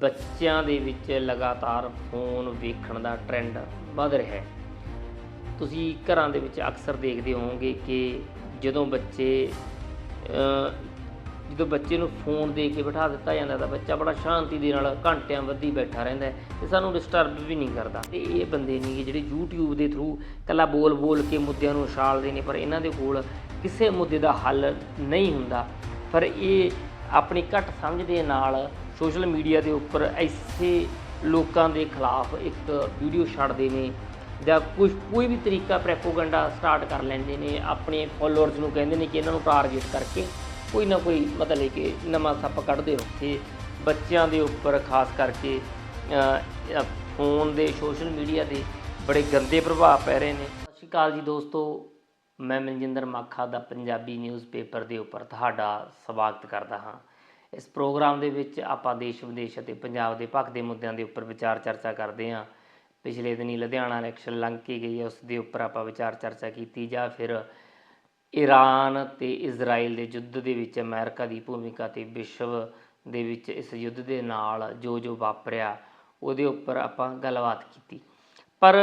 ਬੱਚਿਆਂ ਦੇ ਵਿੱਚ ਲਗਾਤਾਰ ਫੋਨ ਵੇਖਣ ਦਾ ਟ੍ਰੈਂਡ ਵੱਧ ਰਿਹਾ ਹੈ। ਤੁਸੀਂ ਘਰਾਂ ਦੇ ਵਿੱਚ ਅਕਸਰ ਦੇਖਦੇ ਹੋਵੋਗੇ ਕਿ ਜਦੋਂ ਬੱਚੇ ਜਦੋਂ ਬੱਚੇ ਨੂੰ ਫੋਨ ਦੇ ਕੇ ਬਿਠਾ ਦਿੱਤਾ ਜਾਂਦਾ ਤਾਂ ਬੱਚਾ ਬੜਾ ਸ਼ਾਂਤੀ ਦੇ ਨਾਲ ਘੰਟਿਆਂ ਬੱਧੀ ਬੈਠਾ ਰਹਿੰਦਾ ਹੈ ਤੇ ਸਾਨੂੰ ਡਿਸਟਰਬ ਵੀ ਨਹੀਂ ਕਰਦਾ। ਤੇ ਇਹ ਬੰਦੇ ਨਹੀਂ ਗੇ ਜਿਹੜੇ YouTube ਦੇ ਥਰੂ ਕੱਲਾ ਬੋਲ ਬੋਲ ਕੇ ਮੁੱਦਿਆਂ ਨੂੰ ਉਛਾਲਦੇ ਨੇ, ਪਰ ਇਹਨਾਂ ਦੇ ਕੋਲ ਕਿਸੇ ਮੁੱਦੇ ਦਾ ਹੱਲ ਨਹੀਂ ਹੁੰਦਾ। ਪਰ ਇਹ ਆਪਣੀ ਘੱਟ ਸਮਝ ਦੇ ਨਾਲ ਸੋਸ਼ਲ ਮੀਡੀਆ ਦੇ ਉੱਪਰ ਐਸੇ ਲੋਕਾਂ ਦੇ ਖਿਲਾਫ ਇੱਕ ਵੀਡੀਓ ਛੱਡਦੇ ਨੇ ਜਾਂ ਕੁਝ ਕੋਈ ਵੀ ਤਰੀਕਾ ਪ੍ਰੈਪੋਗੈਂਡਾ ਸਟਾਰਟ ਕਰ ਲੈਂਦੇ ਨੇ, ਆਪਣੇ ਫੋਲੋਅਰਸ ਨੂੰ ਕਹਿੰਦੇ ਨੇ ਕਿ ਇਹਨਾਂ ਨੂੰ ਟਾਰਗੇਟ ਕਰਕੇ ਕੋਈ ਨਾ ਕੋਈ ਮਤਲਬ ਕਿ ਨਵਾਂ ਸੱਪ ਕੱਢਦੇ ਰਹੋ। ਤੇ ਬੱਚਿਆਂ ਦੇ ਉੱਪਰ ਖਾਸ ਕਰਕੇ ਫੋਨ ਦੇ ਸੋਸ਼ਲ ਮੀਡੀਆ ਦੇ ਬੜੇ ਗੰਦੇ ਪ੍ਰਭਾਵ ਪੈ ਰਹੇ ਨੇ। ਸਤਿ ਸ਼੍ਰੀ ਅਕਾਲ ਜੀ ਦੋਸਤੋ, ਮੈਂ ਮਨਜਿੰਦਰ ਮਾਖਾ ਦਾ ਪੰਜਾਬੀ ਨਿਊਜ਼ਪੇਪਰ ਦੇ ਉੱਪਰ ਤੁਹਾਡਾ ਸਵਾਗਤ ਕਰਦਾ ਹਾਂ। ਇਸ ਪ੍ਰੋਗਰਾਮ ਦੇ ਵਿੱਚ ਆਪਾਂ ਦੇਸ਼ ਵਿਦੇਸ਼ ਅਤੇ ਪੰਜਾਬ ਦੇ ਭਖਦੇ ਮੁੱਦਿਆਂ ਦੇ ਉੱਪਰ ਵਿਚਾਰ ਚਰਚਾ ਕਰਦੇ ਹਾਂ। ਪਿਛਲੇ ਦਿਨੀ ਲੁਧਿਆਣਾ ਇਲੈਕਸ਼ਨ ਲੰਘ ਕੇ ਗਈ ਹੈ, ਉਸ ਦੇ ਉੱਪਰ ਆਪਾਂ ਵਿਚਾਰ ਚਰਚਾ ਕੀਤੀ ਜਾਂ ਫਿਰ ਈਰਾਨ ਤੇ ਇਜ਼ਰਾਈਲ ਦੇ ਯੁੱਧ ਦੇ ਵਿੱਚ ਅਮਰੀਕਾ ਦੀ ਭੂਮਿਕਾ ਤੇ ਵਿਸ਼ਵ ਦੇ ਵਿੱਚ ਇਸ ਯੁੱਧ ਦੇ ਨਾਲ ਜੋ ਜੋ ਵਾਪਰਿਆ, ਉਹਦੇ ਉੱਪਰ ਆਪਾਂ ਗੱਲਬਾਤ ਕੀਤੀ। ਪਰ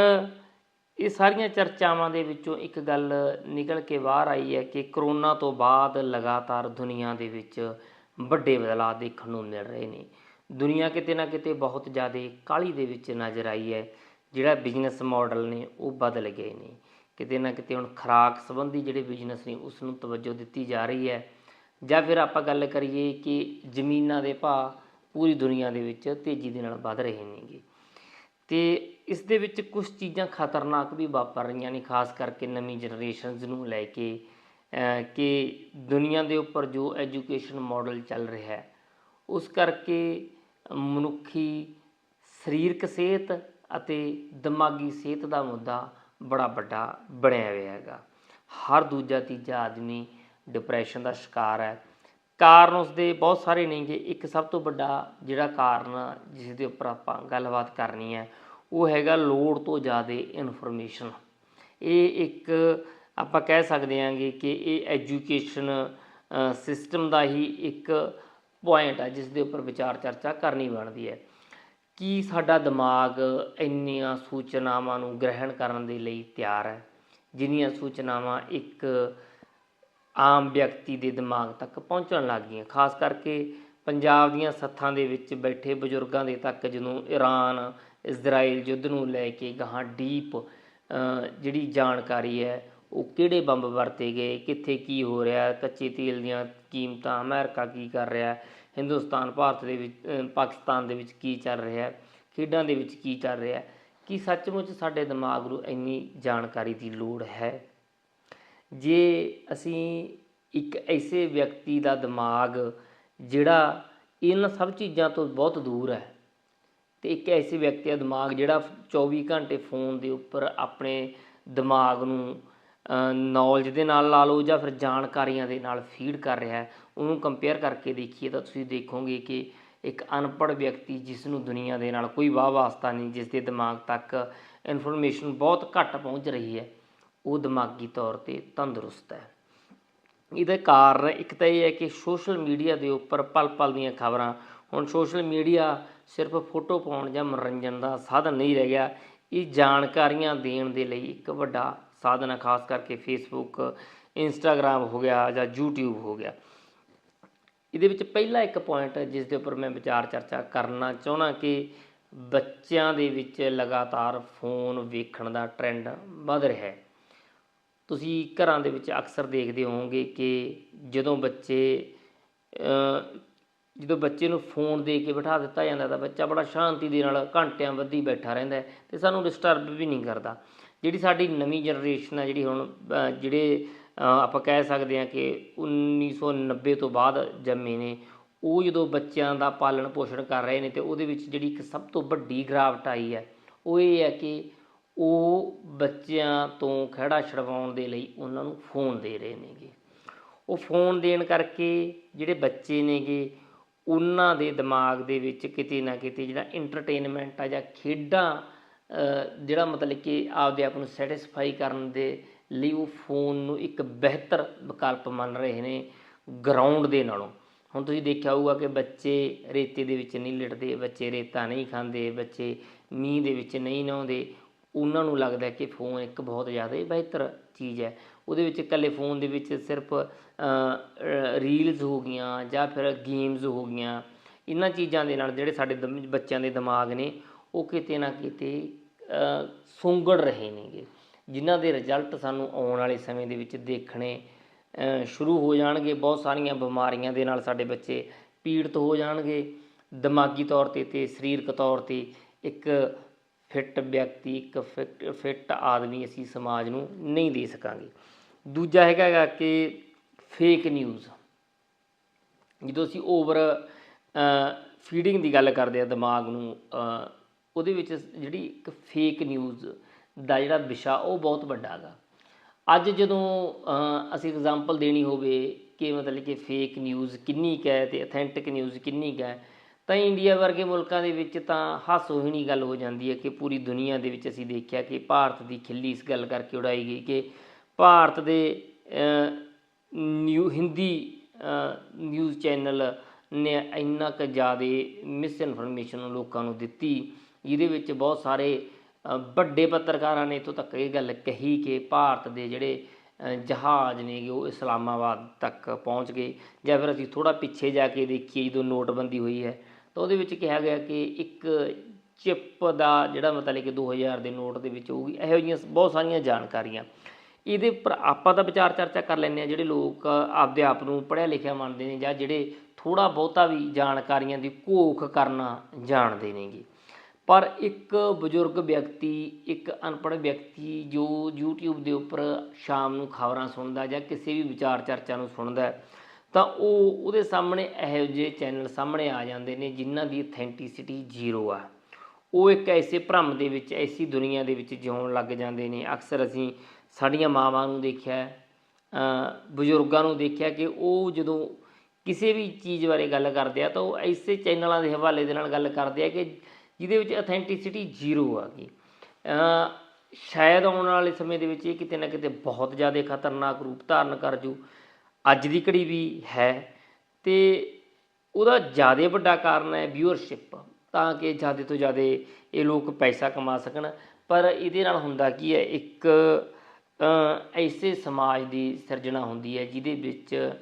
ਇਹ ਸਾਰੀਆਂ ਚਰਚਾਵਾਂ ਦੇ ਵਿੱਚੋਂ ਇੱਕ ਗੱਲ ਨਿਕਲ ਕੇ ਬਾਹਰ ਆਈ ਹੈ ਕਿ ਕਰੋਨਾ ਤੋਂ ਬਾਅਦ ਲਗਾਤਾਰ ਦੁਨੀਆ ਦੇ ਵਿੱਚ ਵੱਡੇ ਬਦਲਾਅ ਦੇਖਣ ਨੂੰ ਮਿਲ ਰਹੇ ਨੇ। ਦੁਨੀਆ ਕਿਤੇ ਨਾ ਕਿਤੇ ਬਹੁਤ ਜ਼ਿਆਦਾ ਕਾਹਲੀ ਦੇ ਵਿੱਚ ਨਜ਼ਰ ਆਈ ਹੈ। ਜਿਹੜਾ ਬਿਜ਼ਨਸ ਮਾਡਲ ਨੇ ਉਹ ਬਦਲ ਗਏ ਨੇ। ਕਿਤੇ ਨਾ ਕਿਤੇ ਹੁਣ ਖੁਰਾਕ ਸੰਬੰਧੀ ਜਿਹੜੇ ਬਿਜ਼ਨਸ ਨੇ ਉਸ ਨੂੰ ਤਵੱਜੋ ਦਿੱਤੀ ਜਾ ਰਹੀ ਹੈ। ਜਾਂ ਫਿਰ ਆਪਾਂ ਗੱਲ ਕਰੀਏ ਕਿ ਜ਼ਮੀਨਾਂ ਦੇ ਭਾਅ ਪੂਰੀ ਦੁਨੀਆ ਦੇ ਵਿੱਚ ਤੇਜ਼ੀ ਦੇ ਨਾਲ ਵੱਧ ਰਹੇ ਨੇਗੇ। ਤੇ ਇਸ ਦੇ ਵਿੱਚ ਕੁਝ ਚੀਜ਼ਾਂ ਖਤਰਨਾਕ ਵੀ ਵਾਪਰ ਰਹੀਆਂ ਨੇ, ਖਾਸ ਕਰਕੇ ਨਵੀਂ ਜਨਰੇਸ਼ਨਸ ਨੂੰ ਲੈ ਕੇ। ਕਿ ਦੁਨੀਆ ਦੇ ਉੱਪਰ ਜੋ ਐਜੂਕੇਸ਼ਨ ਮਾਡਲ ਚੱਲ ਰਿਹਾ ਹੈ, ਉਸ ਕਰਕੇ ਮਨੁੱਖੀ ਸਰੀਰਕ ਸਿਹਤ ਅਤੇ ਦਿਮਾਗੀ ਸਿਹਤ ਦਾ ਮੁੱਦਾ ਬੜਾ ਵੱਡਾ ਬਣਿਆ ਹੋਇਆ ਹੈਗਾ। ਹਰ ਦੂਜਾ ਤੀਜਾ ਆਦਮੀ ਡਿਪਰੈਸ਼ਨ ਦਾ ਸ਼ਿਕਾਰ ਹੈ। ਕਾਰਨ ਉਸਦੇ ਬਹੁਤ ਸਾਰੇ ਨੇਗੇ ਇੱਕ ਸਭ ਤੋਂ ਵੱਡਾ ਜਿਹੜਾ ਕਾਰਨ ਜਿਸ ਦੇ ਉੱਪਰ ਆਪਾਂ ਗੱਲਬਾਤ ਕਰਨੀ ਹੈ, ਉਹ ਹੈਗਾ ਲੋੜ ਤੋਂ ਜ਼ਿਆਦਾ ਇਨਫੋਰਮੇਸ਼ਨ ਇਹ ਇੱਕ ਆਪਾਂ ਕਹਿ ਸਕਦੇ ਹਾਂਗੇ ਕਿ ਇਹ ਐਜੂਕੇਸ਼ਨ ਸਿਸਟਮ ਦਾ ਹੀ ਇੱਕ ਪੁਆਇੰਟ ਆ, ਜਿਸ ਦੇ ਉੱਪਰ ਵਿਚਾਰ ਚਰਚਾ ਕਰਨੀ ਬਣਦੀ ਹੈ। ਕੀ ਸਾਡਾ ਦਿਮਾਗ ਇੰਨੀਆਂ ਸੂਚਨਾਵਾਂ ਨੂੰ ਗ੍ਰਹਿਣ ਕਰਨ ਦੇ ਲਈ ਤਿਆਰ ਹੈ? ਜਿੰਨੀਆਂ ਸੂਚਨਾਵਾਂ ਇੱਕ ਆਮ ਵਿਅਕਤੀ ਦੇ ਦਿਮਾਗ ਤੱਕ ਪਹੁੰਚਣ ਲੱਗ ਗਈਆਂ। ਖਾਸ ਕਰਕੇ ਪੰਜਾਬ ਦੀਆਂ ਸੱਥਾਂ ਦੇ ਵਿੱਚ ਬੈਠੇ ਬਜ਼ੁਰਗਾਂ ਦੇ ਤੱਕ ਜਦੋਂ ਈਰਾਨ ਇਜ਼ਰਾਈਲ ਯੁੱਧ ਨੂੰ ਲੈ ਕੇ ਗਾਹਾਂ ਡੀਪ ਜਿਹੜੀ ਜਾਣਕਾਰੀ ਹੈ ਉਹ ਕਿਹੜੇ ਬੰਬ ਵਰਤੇ ਗਏ, ਕਿੱਥੇ ਕੀ ਹੋ ਰਿਹਾ, ਕੱਚੇ ਤੇਲ ਦੀਆਂ ਕੀਮਤਾਂ, ਅਮਰੀਕਾ ਕੀ ਕਰ ਰਿਹਾ, ਹਿੰਦੁਸਤਾਨ, ਭਾਰਤ ਦੇ ਵਿੱਚ ਪਾਕਿਸਤਾਨ ਦੇ ਵਿੱਚ ਕੀ ਚੱਲ ਰਿਹਾ, ਖੇਡਾਂ ਦੇ ਵਿੱਚ ਕੀ ਚੱਲ ਰਿਹਾ, ਕੀ ਸੱਚਮੁੱਚ ਸਾਡੇ ਦਿਮਾਗ ਨੂੰ ਇੰਨੀ ਜਾਣਕਾਰੀ ਦੀ ਲੋੜ ਹੈ? ਜੇ ਅਸੀਂ ਇੱਕ ਐਸੇ ਵਿਅਕਤੀ ਦਾ ਦਿਮਾਗ ਜਿਹੜਾ ਇਹਨਾਂ ਸਭ ਚੀਜ਼ਾਂ ਤੋਂ ਬਹੁਤ ਦੂਰ ਹੈ ਤੇ ਇੱਕ ਐਸੇ ਵਿਅਕਤੀ ਦਾ ਦਿਮਾਗ ਜਿਹੜਾ 24 ਘੰਟੇ ਫੋਨ ਦੇ ਉੱਪਰ ਆਪਣੇ ਦਿਮਾਗ ਨੂੰ ਨੌਲੇਜ ਦੇ ਨਾਲ ਲਾ ਲਓ ਜਾਂ ਫਿਰ ਜਾਣਕਾਰੀਆਂ ਦੇ ਨਾਲ ਫੀਡ ਕਰ ਰਿਹਾ ਹੈ, ਉਹਨੂੰ ਕੰਪੇਅਰ ਕਰਕੇ ਦੇਖੀਏ ਤਾਂ ਤੁਸੀਂ ਦੇਖੋਗੇ ਕਿ ਇੱਕ ਅਨਪੜ੍ਹ ਵਿਅਕਤੀ ਜਿਸ ਨੂੰ ਦੁਨੀਆ ਦੇ ਨਾਲ ਕੋਈ ਵਾਹ ਵਾਸਤਾ ਨਹੀਂ ਜਿਸ ਦੇ ਦਿਮਾਗ ਤੱਕ ਇਨਫੋਰਮੇਸ਼ਨ ਬਹੁਤ ਘੱਟ ਪਹੁੰਚ ਰਹੀ ਹੈ, ਉਹ ਦਿਮਾਗੀ ਤੌਰ ਤੇ ਤੰਦਰੁਸਤ ਹੈ। ਇਹਦਾ ਕਾਰਨ ਇੱਕ ਤਾਂ ਇਹ ਹੈ ਕਿ ਸੋਸ਼ਲ ਮੀਡੀਆ ਦੇ ਉੱਪਰ ਪਲ ਪਲ ਦੀਆਂ ਖਬਰਾਂ, ਹੁਣ ਸੋਸ਼ਲ ਮੀਡੀਆ ਸਿਰਫ ਫੋਟੋ ਪਾਉਣ ਜਾਂ ਮਨੋਰੰਜਨ ਦਾ ਸਾਧਨ ਨਹੀਂ ਰਹਿ ਗਿਆ, ਇਹ ਜਾਣਕਾਰੀਆਂ ਦੇਣ ਦੇ ਲਈ ਇੱਕ ਵੱਡਾ ਸਾਧਨ ਹੈ ਖਾਸ ਕਰਕੇ ਫੇਸਬੁੱਕ ਇੰਸਟਾਗ੍ਰam ਹੋ ਗਿਆ ਜਾਂ YouTube ਹੋ ਗਿਆ। ਇਹਦੇ ਵਿੱਚ ਪਹਿਲਾ ਇੱਕ ਪੁਆਇੰਟ ਜਿਸ ਦੇ ਉੱਪਰ ਮੈਂ ਵਿਚਾਰ ਚਰਚਾ ਕਰਨਾ ਚਾਹੁੰਦਾ ਕਿ ਬੱਚਿਆਂ ਦੇ ਵਿੱਚ ਲਗਾਤਾਰ ਫੋਨ ਵੇਖਣ ਦਾ ਟ੍ਰੈਂਡ ਵੱਧ ਰਿਹਾ ਹੈ। ਤੁਸੀਂ ਘਰਾਂ ਦੇ ਵਿੱਚ ਅਕਸਰ ਦੇਖਦੇ ਹੋਵੋਗੇ ਕਿ ਜਦੋਂ ਬੱਚੇ ਜਦੋਂ ਬੱਚੇ ਨੂੰ ਫੋਨ ਦੇ ਕੇ ਬਿਠਾ ਦਿੱਤਾ ਜਾਂਦਾ ਤਾਂ ਬੱਚਾ ਬੜਾ ਸ਼ਾਂਤੀ ਦੇ ਨਾਲ ਘੰਟਿਆਂ ਬੱਧੀ ਬੈਠਾ ਰਹਿੰਦਾ ਹੈ ਤੇ ਸਾਨੂੰ ਡਿਸਟਰਬ ਵੀ ਨਹੀਂ ਕਰਦਾ। ਜਿਹੜੀ ਸਾਡੀ ਨਵੀਂ ਜਨਰੇਸ਼ਨ ਆ, ਜਿਹੜੀ ਹੁਣ ਜਿਹੜੇ ਆਪਾਂ ਕਹਿ ਸਕਦੇ ਹਾਂ ਕਿ 1990 ਤੋਂ ਬਾਅਦ ਜੰਮੇ ਨੇ, ਉਹ ਜਦੋਂ ਬੱਚਿਆਂ ਦਾ ਪਾਲਣ ਪੋਸ਼ਣ ਕਰ ਰਹੇ ਨੇ ਤੇ ਉਹਦੇ ਵਿੱਚ ਜਿਹੜੀ ਇੱਕ ਸਭ ਤੋਂ ਵੱਡੀ ਗਿਰਾਵਟ ਆਈ ਹੈ, ਉਹ ਇਹ ਹੈ ਕਿ ਉਹ ਬੱਚਿਆਂ ਤੋਂ ਖਹਿੜਾ ਛਡਵਾਉਣ ਦੇ ਲਈ ਉਹਨਾਂ ਨੂੰ ਫੋਨ ਦੇ ਰਹੇ ਨੇਗੇ। ਉਹ ਫੋਨ ਦੇਣ ਕਰਕੇ ਜਿਹੜੇ ਬੱਚੇ ਨੇਗੇ ਉਹਨਾਂ ਦੇ ਦਿਮਾਗ ਦੇ ਵਿੱਚ ਕਿਤੇ ਨਾ ਕਿਤੇ ਜਿਹੜਾ ਐਂਟਰਟੇਨਮੈਂਟ ਆ ਜਾਂ ਖੇਡਾਂ ਜਿਹੜਾ ਮਤਲਬ ਕਿ ਆਪਦੇ ਆਪ ਨੂੰ ਸੈਟੀਸਫਾਈ ਕਰਨ ਦੇ ਲਈ ਉਹ ਫੋਨ ਨੂੰ ਇੱਕ ਬਿਹਤਰ ਵਿਕਲਪ ਮੰਨ ਰਹੇ ਨੇ ਗਰਾਊਂਡ ਦੇ ਨਾਲੋਂ। ਹੁਣ ਤੁਸੀਂ ਦੇਖਿਆ ਹੋਊਗਾ ਕਿ ਬੱਚੇ ਰੇਤੇ ਦੇ ਵਿੱਚ ਨਹੀਂ ਲਿਟਦੇ, ਬੱਚੇ ਰੇਤਾ ਨਹੀਂ ਖਾਂਦੇ, ਬੱਚੇ ਮੀਂਹ ਦੇ ਵਿੱਚ ਨਹੀਂ ਨਹਾਉਂਦੇ। ਉਹਨਾਂ ਨੂੰ ਲੱਗਦਾ ਕਿ ਫੋਨ ਇੱਕ ਬਹੁਤ ਜ਼ਿਆਦਾ ਬਿਹਤਰ ਚੀਜ਼ ਹੈ। ਉਹਦੇ ਵਿੱਚ ਇਕੱਲੇ ਫੋਨ ਦੇ ਵਿੱਚ ਸਿਰਫ ਰੀਲਸ ਹੋ ਗਈਆਂ ਜਾਂ ਫਿਰ ਗੇਮਜ਼ ਹੋ ਗਈਆਂ। ਇਹਨਾਂ ਚੀਜ਼ਾਂ ਦੇ ਨਾਲ ਜਿਹੜੇ ਸਾਡੇ ਦਮ- ਬੱਚਿਆਂ ਦੇ ਦਿਮਾਗ ਨੇ ਉਹ ਕਿਤੇ ਨਾ ਕਿਤੇ ਅ, ਸੁੰਗੜ ਰਹੇ ਨੇਗੇ। ਜਿਨ੍ਹਾਂ ਦੇ ਰਿਜ਼ਲਟ ਸਾਨੂੰ ਆਉਣ ਵਾਲੇ ਸਮੇਂ ਦੇ ਵਿੱਚ ਦੇਖਣੇ ਸ਼ੁਰੂ ਹੋ ਜਾਣਗੇ। ਬਹੁਤ ਸਾਰੀਆਂ ਬਿਮਾਰੀਆਂ ਦੇ ਨਾਲ ਸਾਡੇ ਬੱਚੇ ਪੀੜਤ ਹੋ ਜਾਣਗੇ। ਦਿਮਾਗੀ ਤੌਰ ਤੇ ਤੇ ਸਰੀਰਕ ਤੌਰ ਤੇ ਇੱਕ ਫਿੱਟ ਵਿਅਕਤੀ ਇੱਕ ਫਿੱਟ ਫਿੱਟ ਆਦਮੀ ਅਸੀਂ ਸਮਾਜ ਨੂੰ ਨਹੀਂ ਦੇ ਸਕਾਂਗੇ। ਦੂਜਾ ਹੈਗਾ ਕਿ ਫੇਕ ਨਿਊਜ਼ ਜਦੋਂ ਅਸੀਂ ਓਵਰ ਫੀਡਿੰਗ ਦੀ ਗੱਲ ਕਰਦੇ ਆ ਦਿਮਾਗ ਨੂੰ ਉਹਦੇ ਵਿੱਚ ਜਿਹੜੀ ਇੱਕ ਫੇਕ ਨਿਊਜ਼ ਦਾ ਜਿਹੜਾ ਵਿਸ਼ਾ ਉਹ ਬਹੁਤ ਵੱਡਾ ਹੈਗਾ ਅੱਜ ਜਦੋਂ ਅਸੀਂ ਐਗਜ਼ਾਮਪਲ ਦੇਣੀ ਹੋਵੇ ਕਿ ਮਤਲਬ ਕਿ ਫੇਕ ਨਿਊਜ਼ ਕਿੰਨੀ ਕੁ ਹੈ ਤੇ ਅਥੈਂਟਿਕ ਨਿਊਜ਼ ਕਿੰਨੀ ਕੁ ਹੈ ਤਾਂ ਇੰਡੀਆ ਵਰਗੇ ਮੁਲਕਾਂ ਦੇ ਵਿੱਚ ਤਾਂ ਹਾਸੋਹੀਣੀ ਗੱਲ ਹੋ ਜਾਂਦੀ ਹੈ ਕਿ ਪੂਰੀ ਦੁਨੀਆ ਦੇ ਵਿੱਚ ਅਸੀਂ ਦੇਖਿਆ ਕਿ ਭਾਰਤ ਦੀ ਖਿੱਲੀ ਇਸ ਗੱਲ ਕਰਕੇ ਉਡਾਈ ਗਈ ਕਿ ਭਾਰਤ ਦੇ ਨਿਊ ਹਿੰਦੀ ਨਿਊਜ਼ ਚੈਨਲ ਨੇ ਇੰਨਾ ਕੁ ਜ਼ਿਆਦਾ ਮਿਸ ਇਨਫੋਰਮੇਸ਼ਨ ਲੋਕਾਂ ਨੂੰ ਦਿੱਤੀ। ਜਿਹਦੇ ਵਿੱਚ ਬਹੁਤ ਸਾਰੇ ਵੱਡੇ ਪੱਤਰਕਾਰਾਂ ਨੇ ਇੱਥੋਂ ਤੱਕ ਇਹ ਗੱਲ ਕਹੀ ਕਿ ਭਾਰਤ ਦੇ ਜਿਹੜੇ ਜਹਾਜ਼ ਨੇਗੇ ਉਹ ਇਸਲਾਮਾਬਾਦ ਤੱਕ ਪਹੁੰਚ ਗਏ। ਜਾਂ ਫਿਰ ਅਸੀਂ ਥੋੜਾ ਪਿੱਛੇ ਜਾ ਕੇ ਦੇਖੀਏ, ਜਦੋਂ ਨੋਟਬੰਦੀ ਹੋਈ ਹੈ ਤਾਂ ਉਹਦੇ ਵਿੱਚ ਕਿਹਾ ਗਿਆ ਕਿ ਇੱਕ ਚਿੱਪ ਦਾ ਜਿਹੜਾ ਮਤਲਬ ਕਿ 2000 ਦੇ ਨੋਟ ਦੇ ਵਿੱਚ ਹੋਊਗੀ ਇਹੋ ਜਿਹੀਆਂ ਬਹੁਤ ਸਾਰੀਆਂ ਜਾਣਕਾਰੀਆਂ। ਇਹਦੇ ਉੱਪਰ ਆਪਾਂ ਤਾਂ ਵਿਚਾਰ ਚਰਚਾ ਕਰ ਲੈਂਦੇ ਆ ਜਿਹੜੇ ਲੋਕ ਆਪਦੇ ਆਪ ਨੂੰ ਪੜ੍ਹਿਆ ਲਿਖਿਆ ਮੰਨਦੇ ਨੇ ਜਾਂ ਜਿਹੜੇ ਥੋੜਾ ਬਹੁਤਾ ਵੀ ਜਾਣਕਾਰੀਆਂ ਦੀ ਘੋਖ ਕਰਨਾ ਜਾਣਦੇ ਨੇਗੇ। ਪਰ ਇੱਕ ਬਜ਼ੁਰਗ ਵਿਅਕਤੀ, ਇੱਕ ਅਨਪੜ੍ਹ ਵਿਅਕਤੀ ਜੋ YouTube ਦੇ ਉੱਪਰ ਸ਼ਾਮ ਨੂੰ ਖਬਰਾਂ ਸੁਣਦਾ ਜਾਂ ਕਿਸੇ ਵੀ ਵਿਚਾਰ ਚਰਚਾ ਨੂੰ ਸੁਣਦਾ ਤਾਂ ਉਹ ਉਹਦੇ ਸਾਹਮਣੇ ਇਹੋ ਜਿਹੇ ਚੈਨਲ ਸਾਹਮਣੇ ਆ ਜਾਂਦੇ ਨੇ ਜਿਨ੍ਹਾਂ ਦੀ ਅਥੈਂਟਿਸਿਟੀ ਜ਼ੀਰੋ ਆ। ਉਹ ਇੱਕ ਐਸੇ ਭਰਮ ਦੇ ਵਿੱਚ, ਐਸੀ ਦੁਨੀਆ ਦੇ ਵਿੱਚ ਜਿਉਣ ਲੱਗ ਜਾਂਦੇ ਨੇ। ਅਕਸਰ ਅਸੀਂ ਸਾਡੀਆਂ ਮਾਵਾਂ ਨੂੰ ਦੇਖਿਆ ਬਜ਼ੁਰਗਾਂ ਨੂੰ ਦੇਖਿਆ ਕਿ ਉਹ ਜਦੋਂ ਕਿਸੇ ਵੀ ਚੀਜ਼ ਬਾਰੇ ਗੱਲ ਕਰਦੇ ਆ ਤਾਂ ਉਹ ਐਸੇ ਚੈਨਲਾਂ ਦੇ ਹਵਾਲੇ ਦੇ ਨਾਲ ਗੱਲ ਕਰਦੇ ਆ ਕਿ ਜਿਹਦੇ ਵਿੱਚ ਅਥੈਂਟਿਸਿਟੀ ਜ਼ੀਰੋ ਆ ਗਈ। ਸ਼ਾਇਦ ਆਉਣ ਵਾਲੇ ਸਮੇਂ ਦੇ ਵਿੱਚ ਇਹ ਕਿਤੇ ਨਾ ਕਿਤੇ ਬਹੁਤ ਜ਼ਿਆਦਾ ਖਤਰਨਾਕ ਰੂਪ ਧਾਰਨ ਕਰ ਜੂ। ਅੱਜ ਦੀ ਘੜੀ ਵੀ ਹੈ ਤੇ ਉਹਦਾ ਜ਼ਿਆਦਾ ਵੱਡਾ ਕਾਰਨ ਹੈ ਵਿਊਅਰਸ਼ਿਪ ਤਾਂ ਕਿ ਜ਼ਿਆਦਾ ਤੋਂ ਜ਼ਿਆਦਾ ਇਹ ਲੋਕ ਪੈਸਾ ਕਮਾ ਸਕਣ। ਪਰ ਇਹਦੇ ਨਾਲ ਹੁੰਦਾ ਕੀ ਹੈ, ਇੱਕ ਐਸੇ ਸਮਾਜ ਦੀ ਸਿਰਜਣਾ ਹੁੰਦੀ ਹੈ, ਜਿਹਦੇ ਵਿੱਚ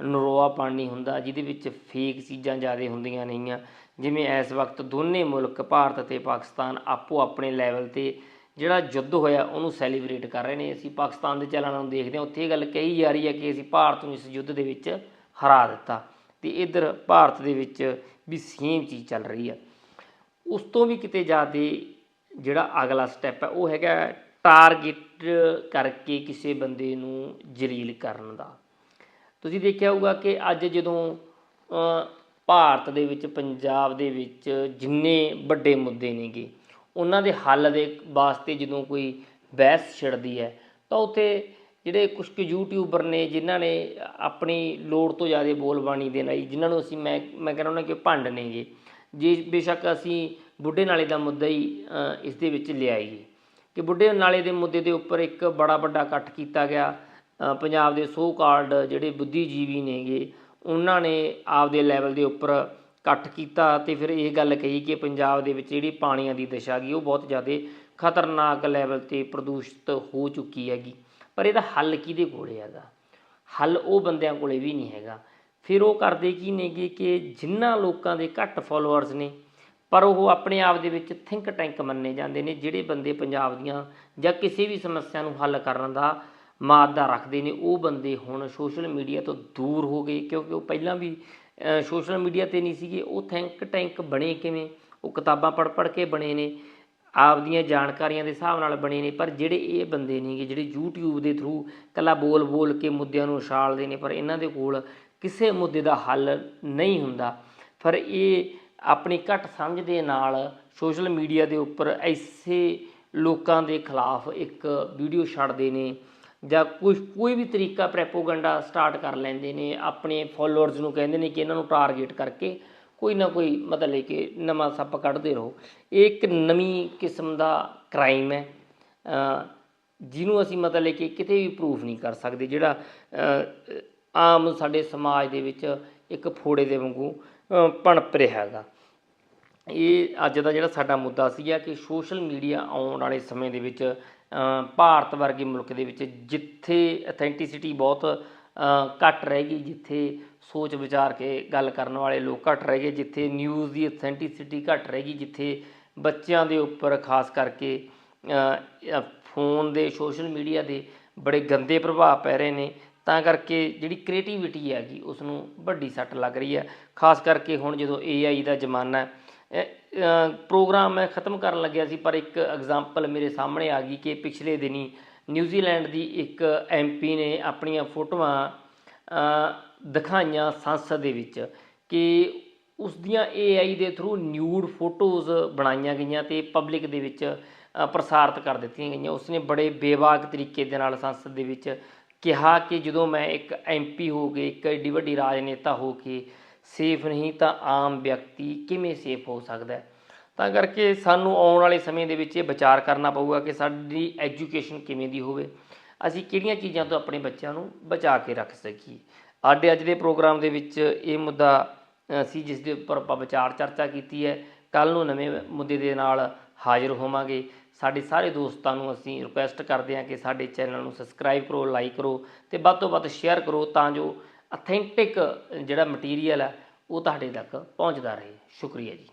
ਨਰੋਆ ਪਾਣੀ ਹੁੰਦਾ, ਜਿਹਦੇ ਵਿੱਚ ਫੇਕ ਚੀਜ਼ਾਂ ਜ਼ਿਆਦਾ ਹੁੰਦੀਆਂ ਨੇਗੀਆਂ। ਜਿਵੇਂ ਇਸ ਵਕਤ ਦੋਨੇ ਮੁਲਕ, ਭਾਰਤ ਅਤੇ ਪਾਕਿਸਤਾਨ ਆਪੋ ਆਪਣੇ ਲੈਵਲ ਤੇ ਜਿਹੜਾ ਯੁੱਧ ਹੋਇਆ ਉਹਨੂੰ ਸੈਲੀਬ੍ਰੇਟ ਕਰ ਰਹੇ ਨੇ। ਅਸੀਂ ਪਾਕਿਸਤਾਨ ਦੇ ਚੈਨਲਾਂ ਨੂੰ ਦੇਖਦੇ ਹਾਂ। ਉੱਥੇ ਇਹ ਗੱਲ ਕਹੀ ਜਾ ਰਹੀ ਹੈ ਕਿ ਅਸੀਂ ਭਾਰਤ ਨੂੰ ਇਸ ਯੁੱਧ ਦੇ ਵਿੱਚ ਹਰਾ ਦਿੱਤਾ ਤੇ ਇਧਰ ਭਾਰਤ ਦੇ ਵਿੱਚ ਵੀ ਸੇਮ ਚੀਜ਼ ਚੱਲ ਰਹੀ ਹੈ। ਉਸ ਤੋਂ ਵੀ ਕਿਤੇ ਜ਼ਿਆਦਾ ਜਿਹੜਾ ਅਗਲਾ ਸਟੈਪ ਹੈ, ਉਹ ਹੈਗਾ ਟਾਰਗੇਟ ਕਰਕੇ ਕਿਸੇ ਬੰਦੇ ਨੂੰ ਜਲੀਲ ਕਰਨ ਦਾ। ਤੁਸੀਂ ਦੇਖਿਆ ਹੋਊਗਾ ਕਿ ਅੱਜ ਜਦੋਂ ਭਾਰਤ ਦੇ ਵਿੱਚ, ਪੰਜਾਬ ਦੇ ਵਿੱਚ ਜਿੰਨੇ ਵੱਡੇ ਮੁੱਦੇ ਨੇਗੇ ਉਹਨਾਂ ਦੇ ਹੱਲ ਦੇ ਵਾਸਤੇ ਜਦੋਂ ਕੋਈ ਬਹਿਸ ਛਿੜਦੀ ਹੈ, ਤਾਂ ਉੱਥੇ ਜਿਹੜੇ ਕੁਝ ਕੁ ਯੂਟਿਊਬਰ ਨੇ, ਜਿਨ੍ਹਾਂ ਨੇ ਆਪਣੀ ਲੋੜ ਤੋਂ ਜ਼ਿਆਦਾ ਬੋਲਬਾਣੀ ਦੇ ਲਈ ਜਿਨ੍ਹਾਂ ਨੂੰ ਅਸੀਂ ਮੈਂ ਮੈਂ ਕਹਿੰਦਾ ਉਹਨਾਂ ਕਿ ਭੰਡ ਨੇਗੇ, ਜੇ ਬੇਸ਼ੱਕ ਅਸੀਂ ਬੁੱਢੇ ਨਾਲੇ ਦਾ ਮੁੱਦਾ ਹੀ ਇਸ ਦੇ ਵਿੱਚ ਲਿਆਈਏ ਕਿ ਬੁੱਢੇ ਨਾਲੇ ਦੇ ਮੁੱਦੇ ਦੇ ਉੱਪਰ ਇੱਕ ਬੜਾ ਵੱਡਾ ਇਕੱਠ ਕੀਤਾ ਗਿਆ ਪੰਜਾਬ ਦੇ ਸੋ ਕਾਲਡ ਜਿਹੜੇ ਬੁੱਧੀਜੀਵੀ ਨੇਗੇ, ਉਹਨਾਂ ਨੇ ਆਪਦੇ ਲੈਵਲ ਦੇ ਉੱਪਰ ਇਕੱਠ ਕੀਤਾ ਅਤੇ ਫਿਰ ਇਹ ਗੱਲ ਕਹੀ ਕਿ ਪੰਜਾਬ ਦੇ ਵਿੱਚ ਜਿਹੜੀ ਪਾਣੀਆਂ ਦੀ ਦਿਸ਼ਾ ਗਈ ਉਹ ਬਹੁਤ ਜ਼ਿਆਦਾ ਖਤਰਨਾਕ ਲੈਵਲ ਤੇ ਪ੍ਰਦੂਸ਼ਿਤ ਹੋ ਚੁੱਕੀ ਹੈਗੀ। ਪਰ ਇਹਦਾ ਹੱਲ ਕਿਹਦੇ ਕੋਲੇ ਹੈਗਾ? ਹੱਲ ਉਹ ਬੰਦਿਆਂ ਕੋਲੇ ਵੀ ਨਹੀਂ ਹੈਗਾ। ਫਿਰ ਉਹ ਕਰਦੇ ਕੀ ਨੇਗੇ ਕਿ ਜਿਨ੍ਹਾਂ ਲੋਕਾਂ ਦੇ ਘੱਟ ਫਾਲੋਅਰਸ ਨੇ, ਪਰ ਉਹ ਆਪਣੇ ਆਪ ਦੇ ਵਿੱਚ ਥਿੰਕ ਟੈਂਕ ਮੰਨੇ ਜਾਂਦੇ ਨੇ, ਜਿਹੜੇ ਬੰਦੇ ਪੰਜਾਬ ਦੀਆਂ ਜਾਂ ਕਿਸੇ ਵੀ ਸਮੱਸਿਆ ਨੂੰ ਹੱਲ ਕਰਨ ਦਾ ਮਾਦਾ ਰੱਖਦੇ ਨੇ, ਉਹ ਬੰਦੇ ਹੁਣ ਸੋਸ਼ਲ ਮੀਡੀਆ ਤੋਂ ਦੂਰ ਹੋ ਗਏ, ਕਿਉਂਕਿ ਉਹ ਪਹਿਲਾਂ ਵੀ ਸੋਸ਼ਲ ਮੀਡੀਆ ਤੇ ਨਹੀਂ ਸੀਗੇ, ਉਹ ਥਿੰਕ ਟੈਂਕ ਬਣੇ ਕਿਵੇਂ? ਉਹ ਕਿਤਾਬਾਂ ਪੜ੍ਹ ਪੜ੍ਹ ਕੇ ਬਣੇ ਨੇ, ਆਪਦੀਆਂ ਜਾਣਕਾਰੀਆਂ ਦੇ ਹਿਸਾਬ ਨਾਲ ਬਣੇ ਨੇ, ਪਰ ਜਿਹੜੇ ਇਹ ਬੰਦੇ ਨੇਗੇ ਜਿਹੜੇ YouTube ਦੇ ਥਰੂ ਕੱਲਾ ਬੋਲ ਬੋਲ ਕੇ ਮੁੱਦਿਆਂ ਨੂੰ ਉਛਾਲਦੇ ਨੇ, ਪਰ ਇਹਨਾਂ ਦੇ ਕੋਲ ਕਿਸੇ ਮੁੱਦੇ ਦਾ ਹੱਲ ਨਹੀਂ ਹੁੰਦਾ। ਪਰ ਇਹ ਆਪਣੀ ਘੱਟ ਸਮਝ ਦੇ ਨਾਲ ਸੋਸ਼ਲ ਮੀਡੀਆ ਦੇ ਉੱਪਰ ਐਸੇ ਲੋਕਾਂ ਦੇ ਖਿਲਾਫ ਇੱਕ ਵੀਡੀਓ ਛੱਡਦੇ ਨੇ ਜਾਂ ਕੁਝ ਕੋਈ ਵੀ ਤਰੀਕਾ ਪ੍ਰੈਪੋਗੰਡਾ ਸਟਾਰਟ ਕਰ ਲੈਂਦੇ ਨੇ, ਆਪਣੇ ਫੋਲੋਅਰਸ ਨੂੰ ਕਹਿੰਦੇ ਨੇ ਕਿ ਇਹਨਾਂ ਨੂੰ ਟਾਰਗੇਟ ਕਰਕੇ ਕੋਈ ਨਾ ਕੋਈ ਮਤਲਬ ਕਿ ਨਵਾਂ ਸੱਪ ਕੱਢਦੇ ਰਹੋ। ਇਹ ਇੱਕ ਨਵੀਂ ਕਿਸਮ ਦਾ ਕ੍ਰਾਈਮ ਹੈ। ਜਿਹਨੂੰ ਅਸੀਂ ਮਤਲਬ ਕਿ ਕਿਤੇ ਵੀ ਪ੍ਰੂਫ ਨਹੀਂ ਕਰ ਸਕਦੇ, ਜਿਹੜਾ ਆਮ ਸਾਡੇ ਸਮਾਜ ਦੇ ਵਿੱਚ ਇੱਕ ਫੋੜੇ ਦੇ ਵਾਂਗੂ ਪਣਪ ਰਿਹਾ ਹੈਗਾ। ਇਹ ਅੱਜ ਦਾ ਜਿਹੜਾ ਸਾਡਾ ਮੁੱਦਾ ਸੀਗਾ ਕਿ ਸੋਸ਼ਲ ਮੀਡੀਆ ਆਉਣ ਵਾਲੇ ਸਮੇਂ ਦੇ ਵਿੱਚ ਭਾਰਤ ਵਰਗੇ ਮੁਲਕ ਦੇ ਵਿੱਚ ਜਿੱਥੇ ਅਥੈਂਟਿਸਿਟੀ ਬਹੁਤ ਘੱਟ ਰਹਿ ਗਈ, ਜਿੱਥੇ ਸੋਚ ਵਿਚਾਰ ਕੇ ਗੱਲ ਕਰਨ ਵਾਲੇ ਲੋਕ ਘੱਟ ਰਹਿ ਗਏ, ਜਿੱਥੇ ਨਿਊਜ਼ ਦੀ ਅਥੈਂਟਿਸਿਟੀ ਘੱਟ ਰਹਿ ਗਈ, ਜਿੱਥੇ ਬੱਚਿਆਂ ਦੇ ਉੱਪਰ ਖਾਸ ਕਰਕੇ ਫੋਨ ਦੇ, ਸੋਸ਼ਲ ਮੀਡੀਆ ਦੇ ਬੜੇ ਗੰਦੇ ਪ੍ਰਭਾਵ ਪੈ ਰਹੇ ਨੇ, ਤਾਂ ਕਰਕੇ ਜਿਹੜੀ ਕ੍ਰੀਏਟੀਵਿਟੀ ਹੈਗੀ ਉਸ ਨੂੰ ਵੱਡੀ ਸੱਟ ਲੱਗ ਰਹੀ ਹੈ। ਖਾਸ ਕਰਕੇ ਹੁਣ ਜਦੋਂ AI ਦਾ ਜ਼ਮਾਨਾ ਹੈ ਪ੍ਰੋਗਰਾਮ ਮੈਂ ਖਤਮ ਕਰਨ ਲੱਗਿਆ ਸੀ, ਪਰ ਇੱਕ ਐਗਜ਼ਾਮਪਲ ਮੇਰੇ ਸਾਹਮਣੇ ਆ ਗਈ ਕਿ ਪਿਛਲੇ ਦਿਨੀ ਨਿਊਜ਼ੀਲੈਂਡ ਦੀ ਇੱਕ ਐਮਪੀ ਨੇ ਆਪਣੀਆਂ ਫੋਟੋਆਂ ਦਿਖਾਈਆਂ ਸੰਸਦ ਦੇ ਵਿੱਚ ਕਿ ਉਸ ਦੀਆਂ AI ਦੇ ਥਰੂ ਨਿਊਡ ਫੋਟੋਜ਼ ਬਣਾਈਆਂ ਗਈਆਂ ਤੇ ਪਬਲਿਕ ਦੇ ਵਿੱਚ ਪ੍ਰਸਾਰਿਤ ਕਰ ਦਿੱਤੀਆਂ ਗਈਆਂ। ਉਸਨੇ ਬੜੇ ਬੇਵਾਕ ਤਰੀਕੇ ਦੇ ਨਾਲ ਸੰਸਦ ਦੇ ਵਿੱਚ ਕਿਹਾ ਕਿ ਜਦੋਂ ਮੈਂ ਇੱਕ ਐਮਪੀ ਹੋ ਕੇ, ਇੱਕ ਏਡੀ ਵੱਡੀ ਰਾਜਨੇਤਾ ਹੋ ਕੇ ਸੇਫ ਨਹੀਂ ਤਾਂ ਆਮ ਵਿਅਕਤੀ ਕਿਵੇਂ ਸੇਫ ਹੋ ਸਕਦਾ ਹੈ? ਤਾਂ ਕਰਕੇ ਸਾਨੂੰ ਆਉਣ ਵਾਲੇ ਸਮੇਂ ਦੇ ਵਿੱਚ ਇਹ ਵਿਚਾਰ ਕਰਨਾ ਪਊਗਾ ਕਿ ਸਾਡੀ ਐਜੂਕੇਸ਼ਨ ਕਿਵੇਂ ਦੀ ਹੋਵੇ। ਅਸੀਂ ਕਿਹੜੀਆਂ ਚੀਜ਼ਾਂ ਤੋਂ ਆਪਣੇ ਬੱਚਿਆਂ ਨੂੰ ਬਚਾ ਕੇ ਰੱਖ ਸਕੀਏ? ਸਾਡੇ ਅੱਜ ਦੇ ਪ੍ਰੋਗਰਾਮ ਦੇ ਵਿੱਚ ਇਹ ਮੁੱਦਾ ਅ, ਸੀ ਜਿਸ ਦੇ ਉੱਪਰ ਆਪਾਂ ਵਿਚਾਰ ਚਰਚਾ ਕੀਤੀ ਹੈ। ਕੱਲ ਨੂੰ ਨਵੇਂ ਮੁੱਦੇ ਦੇ ਨਾਲ ਹਾਜ਼ਰ ਹੋਵਾਂਗੇ। ਸਾਡੇ ਸਾਰੇ ਦੋਸਤਾਂ ਨੂੰ ਅਸੀਂ ਰਿਕੁਐਸਟ ਕਰਦੇ ਹਾਂ ਕਿ ਸਾਡੇ ਚੈਨਲ ਨੂੰ ਸਬਸਕ੍ਰਾਈਬ ਕਰੋ ਲਾਈਕ ਕਰੋ ਤੇ ਵੱਧ ਤੋਂ ਵੱਧ ਸ਼ੇਅਰ ਕਰੋ ਤਾਂ ਜੋ ਅਥੈਂਟਿਕ ਜਿਹੜਾ ਮਟੀਰੀਅਲ ਹੈ ਉਹ ਤੁਹਾਡੇ ਤੱਕ ਪਹੁੰਚਦਾ ਰਹੇ। ਸ਼ੁਕਰੀਆ ਜੀ।